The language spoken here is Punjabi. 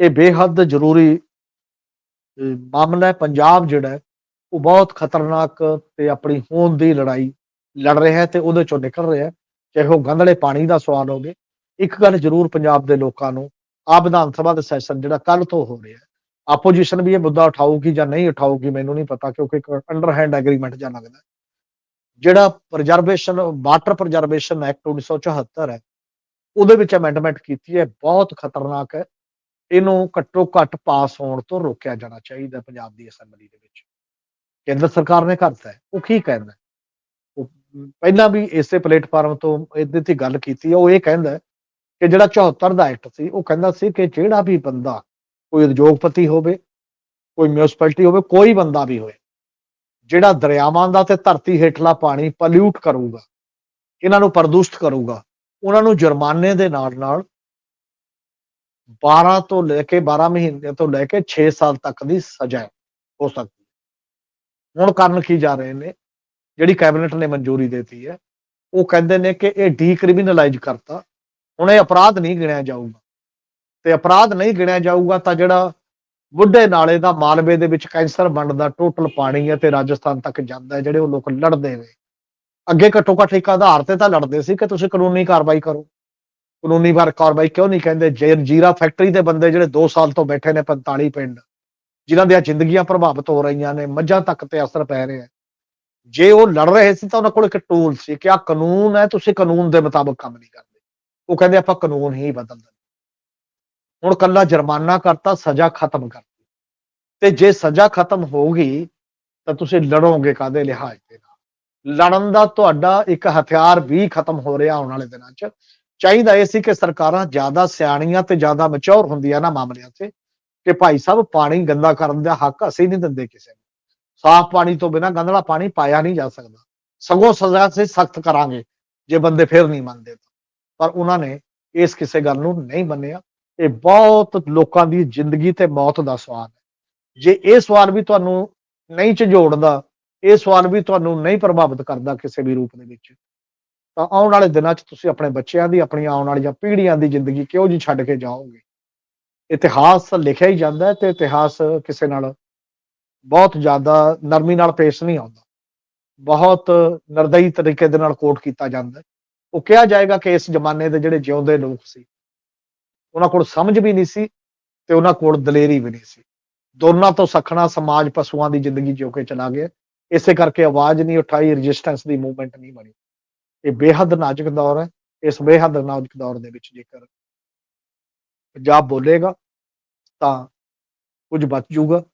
ਇਹ ਬੇਹੱਦ ਜ਼ਰੂਰੀ ਮਾਮਲਾ ਹੈ। ਪੰਜਾਬ ਜਿਹੜਾ ਉਹ ਬਹੁਤ ਖਤਰਨਾਕ ਤੇ ਆਪਣੀ ਹੋਂਦ ਦੀ ਲੜਾਈ ਲੜ ਰਿਹਾ ਹੈ ਤੇ ਉਹਦੇ ਚੋਂ ਨਿਕਲ ਰਿਹਾ ਹੈ। ਚਾਹੇ ਉਹ ਗੰਧਲੇ ਪਾਣੀ ਦਾ ਸਵਾਲ ਹੋਵੇ, ਇੱਕ ਗੱਲ ਜ਼ਰੂਰ ਪੰਜਾਬ ਦੇ ਲੋਕਾਂ ਨੂੰ ਆ ਵਿਧਾਨ ਸਭਾ ਦਾ ਸੈਸ਼ਨ ਜਿਹੜਾ ਕੱਲ ਤੋਂ ਹੋ ਰਿਹਾ ਹੈ। ਆਪੋਜੀਸ਼ਨ ਵੀ ਇਹ ਮੁੱਦਾ ਉਠਾਊਗੀ ਜਾਂ ਨਹੀਂ ਉਠਾਊਗੀ, ਮੈਨੂੰ ਨਹੀਂ ਪਤਾ, ਕਿਉਂਕਿ ਇੱਕ ਅੰਡਰ ਹੈਂਡ ਐਗਰੀਮੈਂਟ ਜਾਂ ਲੱਗਦਾ ਜਿਹੜਾ ਪ੍ਰੀਜ਼ਰਵੇਸ਼ਨ ਵਾਟਰ ਪ੍ਰੀਜ਼ਰਵੇਸ਼ਨ ਐਕਟ 1974 ਹੈ, ਉਹਦੇ ਵਿੱਚ ਅਮੈਂਡਮੈਂਟ ਕੀਤੀ ਹੈ। ਬਹੁਤ ਖਤਰਨਾਕ ਹੈ। ਇਹਨੂੰ ਘੱਟੋ ਘੱਟ ਪਾਸ ਹੋਣ ਤੋਂ ਰੋਕਿਆ ਜਾਣਾ ਚਾਹੀਦਾ ਪੰਜਾਬ ਦੀ ਅਸੈਂਬਲੀ ਦੇ ਵਿੱਚ। ਕੇਂਦਰ ਸਰਕਾਰ ਨੇ ਕਰਤਾ ਹੈ। ਉਹ ਕੀ ਕਹਿੰਦਾ ਪਹਿਲਾਂ ਵੀ ਇਸੇ ਪਲੇਟਫਾਰਮ ਤੋਂ ਇਹਦੇ ਤੇ ਗੱਲ ਕੀਤੀ ਹੈ। ਉਹ ਇਹ ਕਹਿੰਦਾ ਕਿ ਜਿਹੜਾ 74 ਦਾ ਐਕਟ ਸੀ, ਉਹ ਕਹਿੰਦਾ ਸੀ ਕਿ ਜਿਹੜਾ ਵੀ ਬੰਦਾ ਕੋਈ ਉਦਯੋਗਪਤੀ ਹੋਵੇ, ਕੋਈ ਮਿਊਨਿਸਪੈਲਿਟੀ ਹੋਵੇ, ਕੋਈ ਬੰਦਾ ਵੀ ਹੋਵੇ, ਜਿਹੜਾ ਦਰਿਆਵਾਂ ਦਾ ਤੇ ਧਰਤੀ ਹੇਠਲਾ ਪਾਣੀ ਪੋਲਿਊਟ ਕਰੂਗਾ, ਇਹਨਾਂ ਨੂੰ ਪ੍ਰਦੂਸ਼ਿਤ ਕਰੂਗਾ, ਉਹਨਾਂ ਨੂੰ ਜੁਰਮਾਨੇ ਦੇ ਨਾਲ ਨਾਲ 12 ਤੋਂ ਲੈ ਕੇ 12 ਮਹੀਨੇ ਤੋਂ ਲੈ ਕੇ 6 ਸਾਲ ਤੱਕ ਦੀ ਸਜ਼ਾ ਹੋ ਸਕਦੀ ਹੈ। ਹੁਣ ਕਰਨ ਕੀ ਜਾ ਰਹੇ ਨੇ? ਜਿਹੜੀ ਕੈਬਨਿਟ ਨੇ ਮਨਜ਼ੂਰੀ ਦਿੱਤੀ ਹੈ, ਉਹ ਕਹਿੰਦੇ ਨੇ ਕਿ ਇਹ ਡੀਕ੍ਰਿਮੀਨਲਾਈਜ਼ ਕਰਤਾ। ਹੁਣ ਇਹ ਅਪਰਾਧ ਨਹੀਂ ਗਿਣਿਆ ਜਾਊਗਾ। ਤੇ ਅਪਰਾਧ ਨਹੀਂ ਗਿਣਿਆ ਜਾਊਗਾ ਤਾਂ ਜਿਹੜਾ ਬੁੱਢੇ ਨਾਲੇ ਦਾ ਮਾਲਵੇ ਦੇ ਵਿੱਚ ਕੈਂਸਰ ਬਣਦਾ ਟੋਟਲ ਪਾਣੀ ਹੈ ਤੇ ਰਾਜਸਥਾਨ ਤੱਕ ਜਾਂਦਾ ਹੈ, ਜਿਹੜੇ ਉਹ ਲੋਕ ਲੜਦੇ ਨੇ। ਅੱਗੇ ਘੱਟੋ ਘੱਟ ਇੱਕ ਆਧਾਰ ਤੇ ਤਾਂ ਲੜਦੇ ਸੀ ਕਿ ਤੁਸੀਂ ਕਾਨੂੰਨੀ ਕਾਰਵਾਈ ਕਰੋ। ਕਾਨੂੰਨੀ ਵਾਰ ਕਾਰਵਾਈ ਕਿਉਂ ਨਹੀਂ ਕਹਿੰਦੇ? ਜੇ ਜੀਰਾ ਫੈਕਟਰੀ ਦੇ ਬੰਦੇ ਜਿਹੜੇ 2 ਸਾਲ ਤੋਂ ਬੈਠੇ ਨੇ 45 ਪਿੰਡ, ਜਿਨ੍ਹਾਂ ਦੀਆਂ ਜ਼ਿੰਦਗੀਆਂ ਪ੍ਰਭਾਵਿਤ ਹੋ ਰਹੀਆਂ ਨੇ, ਮੱਝਾਂ ਤੱਕ ਤੇ ਅਸਰ ਪੈ ਰਿਹਾ ਹੈ। ਜੇ ਉਹ ਲੜ ਰਹੇ ਸੀ ਤਾਂ ਉਹਨਾਂ ਕੋਲ ਇੱਕ ਟੂਲ ਸੀ ਕਿ ਆ ਕਾਨੂੰਨ ਹੈ, ਤੁਸੀਂ ਕਾਨੂੰਨ ਦੇ ਮੁਤਾਬਕ ਕੰਮ ਨਹੀਂ ਕਰਦੇ। ਉਹ ਕਹਿੰਦੇ ਆਪਾਂ ਕਾਨੂੰਨ ਹੀ ਬਦਲ ਦਿੰਦੇ ਹੁਣ ਕੱਲਾ ਜੁਰਮਾਨਾ ਕਰਤਾ, ਸਜ਼ਾ ਖਤਮ ਕਰਤੀ ਤੇ ਜੇ ਸਜ਼ਾ ਖਤਮ ਹੋਊਗੀ ਤਾਂ ਤੁਸੀਂ ਲੜੋਗੇ ਕਾਦੇ ਲਿਹਾਜ਼ ਦੇ ਨਾਲ ਲੜਨ ਦਾ ਤੁਹਾਡਾ ਇੱਕ ਹਥਿਆਰ ਵੀ ਖਤਮ ਹੋ ਰਿਹਾ ਆਉਣ ਵਾਲੇ ਦਿਨਾਂ 'ਚ। ਚਾਹੀਦਾ ਇਹ ਸੀ ਕਿ ਸਰਕਾਰਾਂ ਜ਼ਿਆਦਾ ਸਿਆਣੀਆਂ ਤੇ ਜ਼ਿਆਦਾ ਮੈਚੁਰ ਹੁੰਦੀਆਂ ਨਾ ਮਾਮਲਿਆਂ 'ਤੇ, ਕਿ ਭਾਈ ਸਾਹਿਬ ਪਾਣੀ ਗੰਦਾ ਕਰਨ ਦਾ ਹੱਕ ਅਸੀਂ ਨਹੀਂ ਦਿੰਦੇ ਕਿਸੇ ਨੂੰ। ਸਾਫ਼ ਪਾਣੀ ਤੋਂ ਬਿਨਾਂ ਗੰਦਲਾ ਪਾਣੀ ਪਾਇਆ ਨਹੀਂ ਜਾ ਸਕਦਾ। ਸਗੋਂ ਸਜ਼ਾ ਸੇ ਸਖਤ ਕਰਾਂਗੇ, ਜੇ ਬੰਦੇ ਫਿਰ ਨਹੀਂ ਮੰਨਦੇ ਤਾਂ। ਪਰ ਉਹਨਾਂ ਨੇ ਇਸ ਕਿਸੇ ਗੱਲ ਨੂੰ ਨਹੀਂ ਮੰਨਿਆ। ਇਹ ਬਹੁਤ ਲੋਕਾਂ ਦੀ ਜ਼ਿੰਦਗੀ ਤੇ ਮੌਤ ਦਾ ਸਵਾਲ ਹੈ। ਜੇ ਇਹ ਸਵਾਲ ਵੀ ਤੁਹਾਨੂੰ ਨਹੀਂ ਝਜੋੜਦਾ, ਇਹ ਸਵਾਲ ਵੀ ਤੁਹਾਨੂੰ ਨਹੀਂ ਪ੍ਰਭਾਵਿਤ ਕਰਦਾ ਕਿਸੇ ਵੀ ਰੂਪ ਦੇ ਵਿੱਚ ਤਾਂ ਆਉਣ ਵਾਲੇ ਦਿਨਾਂ 'ਚ ਤੁਸੀਂ ਆਪਣੇ ਬੱਚਿਆਂ ਦੀ, ਆਪਣੀਆਂ ਆਉਣ ਵਾਲੀਆਂ ਪੀੜ੍ਹੀਆਂ ਦੀ ਜ਼ਿੰਦਗੀ ਕਿਉਂ ਜੀ ਛੱਡ ਕੇ ਜਾਓਗੇ? ਇਤਿਹਾਸ ਲਿਖਿਆ ਹੀ ਜਾਂਦਾ ਹੈ ਤੇ ਇਤਿਹਾਸ ਕਿਸੇ ਨਾਲ ਬਹੁਤ ਜ਼ਿਆਦਾ ਨਰਮੀ ਨਾਲ ਪੇਸ਼ ਨਹੀਂ ਆਉਂਦਾ। ਬਹੁਤ ਨਿਰਦਈ ਤਰੀਕੇ ਦੇ ਨਾਲ ਕੋਟ ਕੀਤਾ ਜਾਂਦਾ ਉਹ ਕਿਹਾ ਜਾਏਗਾ ਕਿ ਇਸ ਜ਼ਮਾਨੇ ਦੇ ਜਿਹੜੇ ਜਿਉਂਦੇ ਲੋਕ ਸੀ, ਉਹਨਾਂ ਕੋਲ ਸਮਝ ਵੀ ਨਹੀਂ ਸੀ ਤੇ ਉਹਨਾਂ ਕੋਲ ਦਲੇਰੀ ਵੀ ਨਹੀਂ ਸੀ। ਦੋਨਾਂ ਤੋਂ ਸਖਣਾ ਸਮਾਜ ਪਸ਼ੂਆਂ ਦੀ ਜ਼ਿੰਦਗੀ ਜਿਉ ਕੇ ਚਲਾ ਗਿਆ। ਇਸੇ ਕਰਕੇ ਆਵਾਜ਼ ਨਹੀਂ ਉਠਾਈ ਰੈਜ਼ਿਸਟੈਂਸ ਦੀ ਮੂਵਮੈਂਟ ਨਹੀਂ ਬਣੀ। ਇਹ ਬੇਹੱਦ ਨਾਜ਼ੁਕ ਦੌਰ ਹੈ, ਇਸ ਬੇਹੱਦ ਨਾਜ਼ੁਕ ਦੌਰ ਦੇ ਵਿੱਚ ਜੇਕਰ ਪੰਜਾਬ ਬੋਲੇਗਾ ਤਾਂ ਕੁਝ ਬਚ ਜਾਊਗਾ।